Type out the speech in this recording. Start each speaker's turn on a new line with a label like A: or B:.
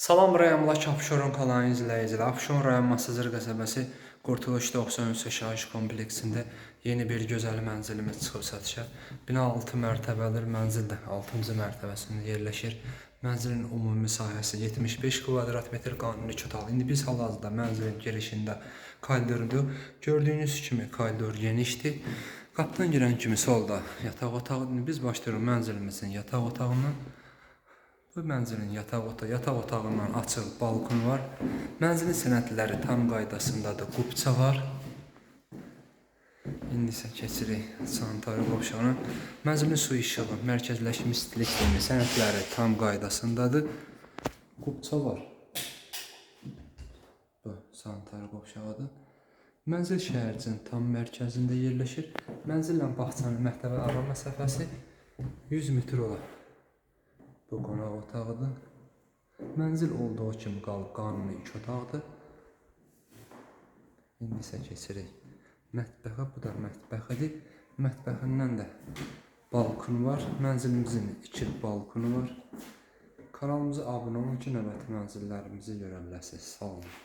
A: Salam rayonlar Abşeron kanalının izləyicilər. Abşeron rayon Masazır qəsəbəsi Qurtuluş 93 yaşayış kompleksində yeni bir gözəl mənzilimiz çıxıb satışa. Bina 6 mərtəbəli mənzildir. 6-cı mərtəbəsində yerləşir. Mənzilin ümumi sahəsi 75 kvadrat metr qanuni otaqlı. İndi biz hal-hazırda mənzilin girişində koridordur. Gördüyünüz kimi koridor genişdir. Qapıdan girən kimi solda yataq otağı. İndi biz başlayırıq mənzilimizin yataq otağından. Bu mənzilin yataq otağı, yataq otağından açıq balkon var. Mənzilin sənədləri tam qaydasındadır. Qubça var. İndi isə keçirik sanitar qovşağına. Mənzilin su işığı, mərkəzləşmiş stilik sistemi sənədləri tam qaydasındadır. Qubça var. Bu sanitar qovşağıdır. Mənzil şəhərcinin tam mərkəzində yerləşir. Mənzillə bağçanın məktəbə ara məsafəsi 100 metr olar. Bu qonaq otağıdır. Mənzil olduğu kimi qalıb qanuni iki otaqdır. İndi isə keçirik mətbəxə. Bu da mətbəxidir. Mətbəxindən də balkon var. Mənzilimizin iki balkonu var. Kanalımıza abunə olun ki, növbəti mənzillərimizi görə biləsiniz. Sağ olun.